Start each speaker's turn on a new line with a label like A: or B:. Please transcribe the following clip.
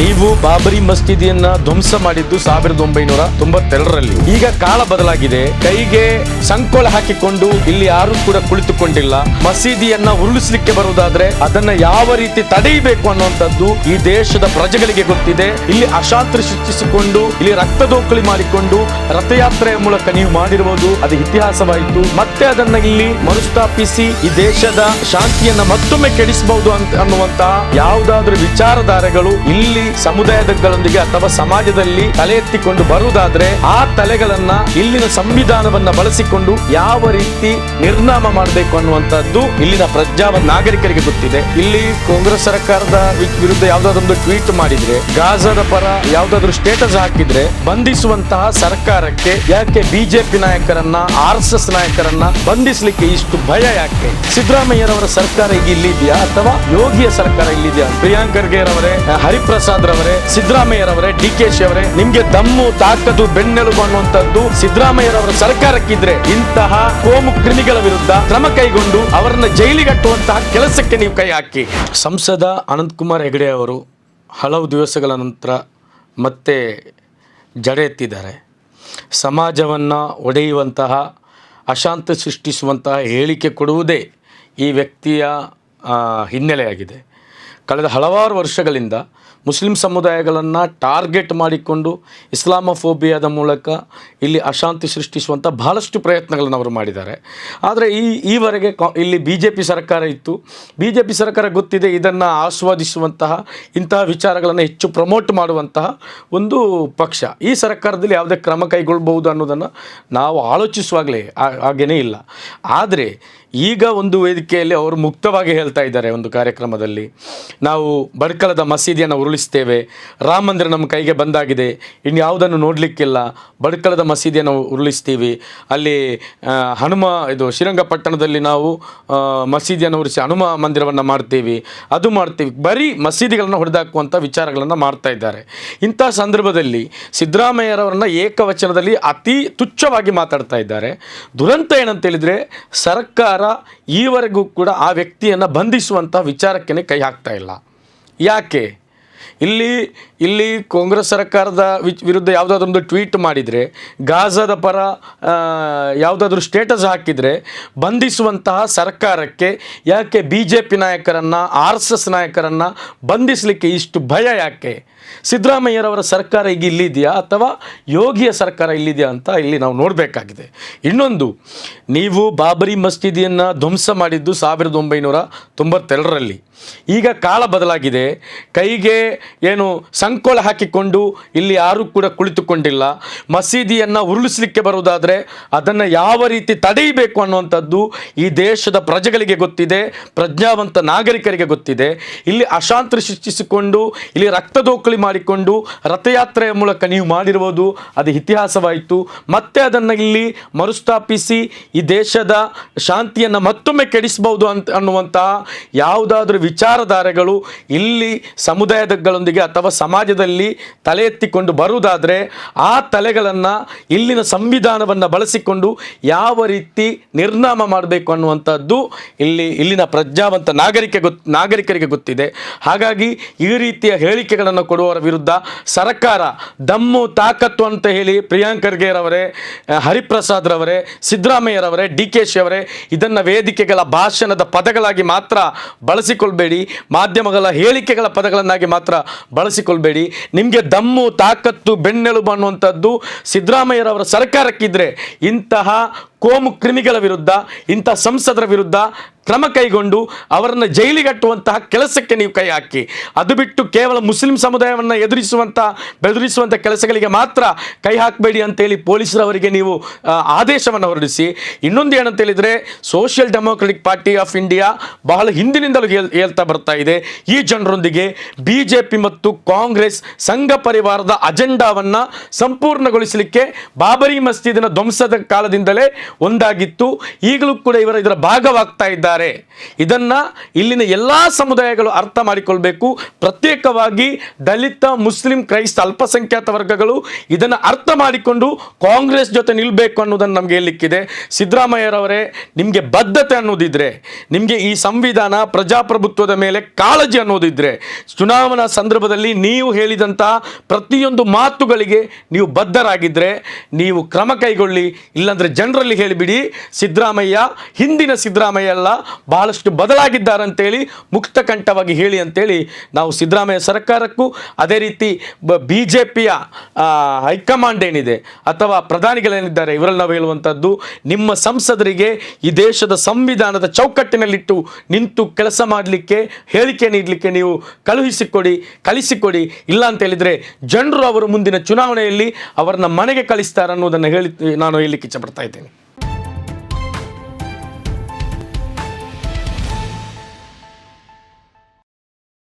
A: ನೀವು ಬಾಬರಿ ಮಸೀದಿಯನ್ನ ಧ್ವಂಸ ಮಾಡಿದ್ದು ಸಾವಿರದ ಒಂಬೈನೂರ ತೊಂಬತ್ತೆರಡರಲ್ಲಿ. ಈಗ ಕಾಲ ಬದಲಾಗಿದೆ. ಕೈಗೆ ಸಂಕೋಳ ಹಾಕಿಕೊಂಡು ಇಲ್ಲಿ ಯಾರು ಕೂಡ ಕುಳಿತುಕೊಂಡಿಲ್ಲ. ಮಸೀದಿಯನ್ನ ಉರುಳಿಸಲಿಕ್ಕೆ ಬರುವುದಾದ್ರೆ ಅದನ್ನ ಯಾವ ರೀತಿ ತಡೆಯಬೇಕು ಅನ್ನುವಂಥದ್ದು ಈ ದೇಶದ ಪ್ರಜೆಗಳಿಗೆ ಗೊತ್ತಿದೆ. ಇಲ್ಲಿ ಅಶಾಂತಿ ಸೃಷ್ಟಿಸಿಕೊಂಡು, ಇಲ್ಲಿ ರಕ್ತದೋಕಳಿ ಮಾಡಿಕೊಂಡು ರಥಯಾತ್ರೆಯ ಮೂಲಕ ನೀವು ಮಾಡಿರುವುದು ಅದು ಇತಿಹಾಸವಾಯಿತು. ಮತ್ತೆ ಅದನ್ನ ಇಲ್ಲಿ ಮರುಸ್ಥಾಪಿಸಿ ಈ ದೇಶದ ಶಾಂತಿಯನ್ನ ಮತ್ತೊಮ್ಮೆ ಕೆಡಿಸಬಹುದು ಅಂತ ಅನ್ನುವಂತಹ ಯಾವುದಾದ್ರೂ ವಿಚಾರಧಾರೆಗಳು ಇಲ್ಲಿ ಸಮುದಾಯದಗಳೊಂದಿಗೆ ಅಥವಾ ಸಮಾಜದಲ್ಲಿ ತಲೆ ಎತ್ತಿಕೊಂಡು ಬರುವುದಾದ್ರೆ ಆ ತಲೆಗಳನ್ನ ಇಲ್ಲಿನ ಸಂವಿಧಾನವನ್ನ ಬಳಸಿಕೊಂಡು ಯಾವ ರೀತಿ ನಿರ್ನಾಮ ಮಾಡಬೇಕು ಅನ್ನುವಂತದ್ದು ಇಲ್ಲಿನ ಪ್ರಜ್ಞಾವ ನಾಗರಿಕರಿಗೆ ಗೊತ್ತಿದೆ. ಇಲ್ಲಿ ಕಾಂಗ್ರೆಸ್ ಸರ್ಕಾರದ ವಿರುದ್ಧ ಯಾವ್ದಾದ್ರೊಂದು ಟ್ವೀಟ್ ಮಾಡಿದ್ರೆ, ಗಾಜಾದ ಪರ ಯಾವ್ದಾದ್ರು ಸ್ಟೇಟಸ್ ಹಾಕಿದ್ರೆ ಬಂಧಿಸುವಂತಹ ಸರ್ಕಾರಕ್ಕೆ ಯಾಕೆ ಬಿಜೆಪಿ ನಾಯಕರನ್ನ, ಆರ್ ಎಸ್ ಎಸ್ ನಾಯಕರನ್ನ ಬಂಧಿಸಲಿಕ್ಕೆ ಇಷ್ಟು ಭಯ ಯಾಕೆ? ಸಿದ್ದರಾಮಯ್ಯರವರ ಸರ್ಕಾರ ಈಗ ಇಲ್ಲಿದೆಯಾ ಅಥವಾ ಯೋಗಿಯ ಸರ್ಕಾರ ಇಲ್ಲಿದೆಯಾ? ಪ್ರಿಯಾಂಕ್ ಖರ್ಗೆರವರೇ, ಹರಿಪ್ರಸಾದ್ ರವರೇ ಸಿದ್ದರಾಮಯ್ಯರವರೇ ಡಿ ಕೆ ಶಿ ಅವರೇ, ನಿಮ್ಗೆ ದಮ್ಮು ತಾಕದು ಬೆನ್ನೆಲುಬು ಅನ್ನುವಂಥದ್ದು ಸಿದ್ದರಾಮಯ್ಯರವರ ಸರ್ಕಾರಕ್ಕಿದ್ರೆ ಇಂತಹ ಕೋಮು ಕ್ರಿಮಿಗಳ ವಿರುದ್ಧ ಕ್ರಮ ಕೈಗೊಂಡು ಅವರನ್ನ ಜೈಲಿಗಟ್ಟುವಂತಹ ಕೆಲಸಕ್ಕೆ ನೀವು ಕೈ ಹಾಕಿ. ಸಂಸದ ಅನಂತಕುಮಾರ್ ಹೆಗಡೆ ಅವರು ಹಲವು ದಿವಸಗಳ ನಂತರ ಮತ್ತೆ ಜಡೆ ಎತ್ತಿದ್ದಾರೆ ಸಮಾಜವನ್ನು ಒಡೆಯುವಂತಹ, ಅಶಾಂತಿ ಸೃಷ್ಟಿಸುವಂತಹ ಹೇಳಿಕೆ ಕೊಡುವುದೇ ಈ ವ್ಯಕ್ತಿಯ ಹಿನ್ನೆಲೆಯಾಗಿದೆ. ಕಳೆದ ಹಲವಾರು ವರ್ಷಗಳಿಂದ ಮುಸ್ಲಿಂ ಸಮುದಾಯಗಳನ್ನು ಟಾರ್ಗೆಟ್ ಮಾಡಿಕೊಂಡು ಇಸ್ಲಾಮೋಫೋಬಿಯಾದ ಮೂಲಕ ಇಲ್ಲಿ ಅಶಾಂತಿ ಸೃಷ್ಟಿಸುವಂಥ ಬಹಳಷ್ಟು ಪ್ರಯತ್ನಗಳನ್ನು ಅವರು ಮಾಡಿದ್ದಾರೆ. ಆದರೆ ಈ, ಈವರೆಗೆ ಕಾ, ಇಲ್ಲಿ ಬಿ ಜೆ ಪಿ ಸರ್ಕಾರ ಇತ್ತು. ಬಿ ಜೆ ಪಿ ಸರ್ಕಾರ ಗೊತ್ತಿದೆ ಇದನ್ನು ಆಸ್ವಾದಿಸುವಂತಹ, ಇಂತಹ ವಿಚಾರಗಳನ್ನು ಹೆಚ್ಚು ಪ್ರಮೋಟ್ ಮಾಡುವಂತಹ ಒಂದು ಪಕ್ಷ. ಈ ಸರ್ಕಾರದಲ್ಲಿ ಯಾವುದೇ ಕ್ರಮ ಕೈಗೊಳ್ಳಬಹುದು ಅನ್ನೋದನ್ನು ನಾವು ಆಲೋಚಿಸುವಾಗಲೇ ಹಾಗೇನೇ ಇಲ್ಲ. ಆದರೆ ಈಗ ಒಂದು ವೇದಿಕೆಯಲ್ಲಿ ಅವರು ಮುಕ್ತವಾಗಿ ಹೇಳ್ತಾ ಇದ್ದಾರೆ ಒಂದು ಕಾರ್ಯಕ್ರಮದಲ್ಲಿ. ನಾವು ಬಡ್ಕಳದ ಮಸೀದಿಯನ್ನು ಉರುಳಿಸ್ತೇವೆ. ರಾಮ ಮಂದಿರ ನಮ್ಮ ಕೈಗೆ ಬಂದಾಗಿದೆ. ಇನ್ನು ಯಾವುದನ್ನು ನೋಡಲಿಕ್ಕಿಲ್ಲ. ಬಡ್ಕಲದ ಮಸೀದಿಯನ್ನು ಉರುಳಿಸ್ತೀವಿ. ಅಲ್ಲಿ ಹನುಮ, ಇದು ಶ್ರೀರಂಗಪಟ್ಟಣದಲ್ಲಿ ನಾವು ಮಸೀದಿಯನ್ನು ಉರಿಸಿ ಹನುಮ ಮಂದಿರವನ್ನು ಮಾಡ್ತೀವಿ. ಅದು ಮಾಡ್ತೀವಿ. ಬರೀ ಮಸೀದಿಗಳನ್ನು ಹೊಡೆದಾಕುವಂಥ ವಿಚಾರಗಳನ್ನು ಮಾಡ್ತಾ ಇದ್ದಾರೆ. ಇಂಥ ಸಂದರ್ಭದಲ್ಲಿ ಸಿದ್ದರಾಮಯ್ಯರವರನ್ನು ಏಕವಚನದಲ್ಲಿ ಅತಿ ತುಚ್ಛವಾಗಿ ಮಾತಾಡ್ತಾ ಇದ್ದಾರೆ. ದುರಂತ ಏನಂತೇಳಿದರೆ ಸರ್ಕಾರ ಈವರೆಗೂ ಕೂಡ ಆ ವ್ಯಕ್ತಿಯನ್ನು ಬಂಧಿಸುವಂಥ ವಿಚಾರಕ್ಕೆ ಕೈ ಹಾಕ್ತಾ ಇಲ್ಲ. ಯಾಕೆ? ಇಲ್ಲಿ ಇಲ್ಲಿ ಕಾಂಗ್ರೆಸ್ ಸರ್ಕಾರದ ವಿಚ್- ವಿರುದ್ಧ ಯಾವುದಾದ್ರೊಂದು ಟ್ವೀಟ್ ಮಾಡಿದರೆ, ಗಾಜಾದ ಪರ ಯಾವುದಾದ್ರೂ ಸ್ಟೇಟಸ್ ಹಾಕಿದರೆ ಬಂಧಿಸುವಂತಹ ಸರ್ಕಾರಕ್ಕೆ ಯಾಕೆ ಬಿ ಜೆ ಪಿ ನಾಯಕರನ್ನು, ಆರ್ ಎಸ್ ಎಸ್ ನಾಯಕರನ್ನು ಬಂಧಿಸಲಿಕ್ಕೆ ಇಷ್ಟು ಭಯ ಯಾಕೆ? ಸಿದ್ದರಾಮಯ್ಯರವರ ಸರ್ಕಾರ ಈಗ ಇಲ್ಲಿದೆಯಾ ಅಥವಾ ಯೋಗಿಯ ಸರ್ಕಾರ ಇಲ್ಲಿದೆಯಾ ಅಂತ ಇಲ್ಲಿ ನಾವು ನೋಡಬೇಕಾಗಿದೆ. ಇನ್ನೊಂದು ನೀವು ಬಾಬರಿ ಮಸೀದಿಯನ್ನು ಧ್ವಂಸ ಮಾಡಿದ್ದು ಸಾವಿರದ ಒಂಬೈನೂರ ತೊಂಬತ್ತೆರಡರಲ್ಲಿ. ಈಗ ಕಾಲ ಬದಲಾಗಿದೆ. ಕೈಗೆ ಏನು ಸಂಕೋಳ ಹಾಕಿಕೊಂಡು ಇಲ್ಲಿ ಯಾರೂ ಕೂಡ ಕುಳಿತುಕೊಂಡಿಲ್ಲ. ಮಸೀದಿಯನ್ನು ಉರುಳಿಸಲಿಕ್ಕೆ ಬರುವುದಾದರೆ ಅದನ್ನು ಯಾವ ರೀತಿ ತಡೆಯಬೇಕು ಅನ್ನುವಂಥದ್ದು ಈ ದೇಶದ ಪ್ರಜೆಗಳಿಗೆ ಗೊತ್ತಿದೆ. ಪ್ರಜ್ಞಾವಂತ ನಾಗರಿಕರಿಗೆ ಗೊತ್ತಿದೆ. ಇಲ್ಲಿ ಅಶಾಂತಿ ಸೃಷ್ಟಿಸಿಕೊಂಡು, ಇಲ್ಲಿ ರಕ್ತದೋಕಳಿ ಮಾಡಿಕೊಂಡು, ರಥಯಾತ್ರೆಯ ಮೂಲಕ ನೀವು ಮಾಡಿರುವುದು ಅದು ಇತಿಹಾಸವಾಯಿತು. ಮತ್ತೆ ಅದನ್ನು ಇಲ್ಲಿ ಮರುಸ್ಥಾಪಿಸಿ ಈ ದೇಶದ ಶಾಂತಿಯನ್ನು ಮತ್ತೊಮ್ಮೆ ಕೆಡಿಸಬಹುದು ಅಂತ ಅನ್ನುವಂತಹ ಯಾವುದಾದ್ರೂ ವಿಚಾರಧಾರೆಗಳು ಇಲ್ಲಿ ಸಮುದಾಯದಗಳೊಂದಿಗೆ ಅಥವಾ ಸಮಾಜದಲ್ಲಿ ತಲೆ ಎತ್ತಿಕೊಂಡು ಬರುವುದಾದರೆ ಆ ತಲೆಗಳನ್ನು ಇಲ್ಲಿನ ಸಂವಿಧಾನವನ್ನು ಬಳಸಿಕೊಂಡು ಯಾವ ರೀತಿ ನಿರ್ನಾಮ ಮಾಡಬೇಕು ಅನ್ನುವಂಥದ್ದು ಇಲ್ಲಿ ಇಲ್ಲಿನ ಪ್ರಜ್ಞಾವಂತ ನಾಗರಿಕ ಗೊತ್, ನಾಗರಿಕರಿಗೆ ಗೊತ್ತಿದೆ. ಹಾಗಾಗಿ ಈ ರೀತಿಯ ಹೇಳಿಕೆಗಳನ್ನು ಕೊಡುವವರ ವಿರುದ್ಧ ಸರ್ಕಾರ ದಮ್ಮು ತಾಕತ್ತು ಅಂತ ಹೇಳಿ ಪ್ರಿಯಾಂಕ್ ಖರ್ಗೆರವರೇ ಹರಿಪ್ರಸಾದ್ರವರೇ ಹರಿಪ್ರಸಾದ್ ರವರೇ ಅವರೇ, ಡಿ ಕೆ ಶಿ ಅವರೇ, ಇದನ್ನು ವೇದಿಕೆಗಳ ಭಾಷಣದ ಪದಗಳಾಗಿ ಮಾತ್ರ ಬಳಸಿಕೊಳ್ಬೇಡಿ, ಮಾಧ್ಯಮಗಳ ಹೇಳಿಕೆಗಳ ಪದಗಳನ್ನಾಗಿ ಮಾತ್ರ ಬಳಸಿಕೊಳ್ಬೇಡಿ. ನಿಮಗೆ ದಮ್ಮು, ತಾಕತ್ತು, ಬೆನ್ನೆಲುಬು ಅನ್ನುವಂಥದ್ದು ಸಿದ್ದರಾಮಯ್ಯರವರ ಸರ್ಕಾರಕ್ಕಿದ್ರೆ ಇಂತಹ ಕೋಮು ಕ್ರಿಮಿಗಳ ವಿರುದ್ಧ, ಇಂಥ ಸಂಸದರ ವಿರುದ್ಧ ಕ್ರಮ ಕೈಗೊಂಡು ಅವರನ್ನು ಜೈಲಿಗಟ್ಟುವಂತಹ ಕೆಲಸಕ್ಕೆ ನೀವು ಕೈ ಹಾಕಿ. ಅದು ಬಿಟ್ಟು ಕೇವಲ ಮುಸ್ಲಿಂ ಸಮುದಾಯವನ್ನು ಎದುರಿಸುವಂಥ, ಬೆದರಿಸುವಂಥ ಕೆಲಸಗಳಿಗೆ ಮಾತ್ರ ಕೈ ಹಾಕಬೇಡಿ ಅಂತೇಳಿ ಪೊಲೀಸರವರಿಗೆ ನೀವು ಆದೇಶವನ್ನು ಹೊರಡಿಸಿ. ಇನ್ನೊಂದು ಏನಂತ ಹೇಳಿದರೆ social democratic party of India ಬಹಳ ಹಿಂದಿನಿಂದಲೂ ಹೇಳ್, ಹೇಳ್ತಾ ಬರ್ತಾ ಇದೆ. ಈ ಜನರೊಂದಿಗೆ ಬಿ ಮತ್ತು ಕಾಂಗ್ರೆಸ್ ಸಂಘ ಪರಿವಾರದ ಅಜೆಂಡಾವನ್ನು ಸಂಪೂರ್ಣಗೊಳಿಸಲಿಕ್ಕೆ ಬಾಬರಿ ಮಸ್ಜಿದಿನ ಧ್ವಂಸದ ಕಾಲದಿಂದಲೇ ಒಂದಾಗಿತ್ತು. ಈಗಲೂ ಕೂಡ ಇವರು ಇದರ ಭಾಗವಾಗ್ತಾ ಇದ್ದಾರೆ. ಇದನ್ನ ಇಲ್ಲಿನ ಎಲ್ಲಾ ಸಮುದಾಯಗಳು ಅರ್ಥ ಮಾಡಿಕೊಳ್ಬೇಕು. ಪ್ರತ್ಯೇಕವಾಗಿ ದಲಿತ, ಮುಸ್ಲಿಂ, ಕ್ರೈಸ್ತ ಅಲ್ಪಸಂಖ್ಯಾತ ವರ್ಗಗಳು ಇದನ್ನು ಅರ್ಥ ಮಾಡಿಕೊಂಡು ಕಾಂಗ್ರೆಸ್ ಜೊತೆ ನಿಲ್ಲಬೇಕು ಅನ್ನೋದನ್ನು ನಮಗೆ ಹೇಳಲಿಕ್ಕಿದೆ. ಸಿದ್ದರಾಮಯ್ಯರವರೇ, ನಿಮಗೆ ಬದ್ಧತೆ ಅನ್ನೋದಿದ್ರೆ, ನಿಮಗೆ ಈ ಸಂವಿಧಾನ ಪ್ರಜಾಪ್ರಭುತ್ವದ ಮೇಲೆ ಕಾಳಜಿ ಅನ್ನೋದಿದ್ರೆ, ಚುನಾವಣಾ ಸಂದರ್ಭದಲ್ಲಿ ನೀವು ಹೇಳಿದಂಥ ಪ್ರತಿಯೊಂದು ಮಾತುಗಳಿಗೆ ನೀವು ಬದ್ಧರಾಗಿದ್ದರೆ ನೀವು ಕ್ರಮ ಕೈಗೊಳ್ಳಿ, ಇಲ್ಲಾಂದರೆ ಜನರಲ್ಲಿ ಹೇಳಿಬಿಡಿ, ಸಿದ್ದರಾಮಯ್ಯ ಹಿಂದಿನ ಸಿದ್ದರಾಮಯ್ಯ ಎಲ್ಲ ಬಹಳಷ್ಟು ಬದಲಾಗಿದ್ದಾರಂತೇಳಿ ಮುಕ್ತಕಂಠವಾಗಿ ಹೇಳಿ ಅಂತೇಳಿ ನಾವು ಸಿದ್ದರಾಮಯ್ಯ ಸರ್ಕಾರಕ್ಕೂ, ಅದೇ ರೀತಿ ಬಿ ಜೆ ಪಿಯ ಹೈಕಮಾಂಡ್ ಏನಿದೆ, ಅಥವಾ ಪ್ರಧಾನಿಗಳೇನಿದ್ದಾರೆ, ಇವರಲ್ಲಿ ನಾವು ಹೇಳುವಂಥದ್ದು, ನಿಮ್ಮ ಸಂಸದರಿಗೆ ಈ ದೇಶದ ಸಂವಿಧಾನದ ಚೌಕಟ್ಟಿನಲ್ಲಿಟ್ಟು ನಿಂತು ಕೆಲಸ ಮಾಡಲಿಕ್ಕೆ ಹೇಳಿಕೆ ನೀಡಲಿಕ್ಕೆ ನೀವು ಕಳುಹಿಸಿಕೊಡಿ, ಕಳಿಸಿಕೊಡಿ. ಇಲ್ಲ ಅಂತ ಹೇಳಿದರೆ ಜನರು ಅವರು ಮುಂದಿನ ಚುನಾವಣೆಯಲ್ಲಿ ಅವರನ್ನ ಮನೆಗೆ ಕಳಿಸ್ತಾರೆ ಅನ್ನೋದನ್ನು ಹೇಳಿ, ನಾನು ಹೇಳಲಿಕ್ಕೆ ಇಚ್ಛಪಡ್ತಾ ಇದ್ದೇನೆ.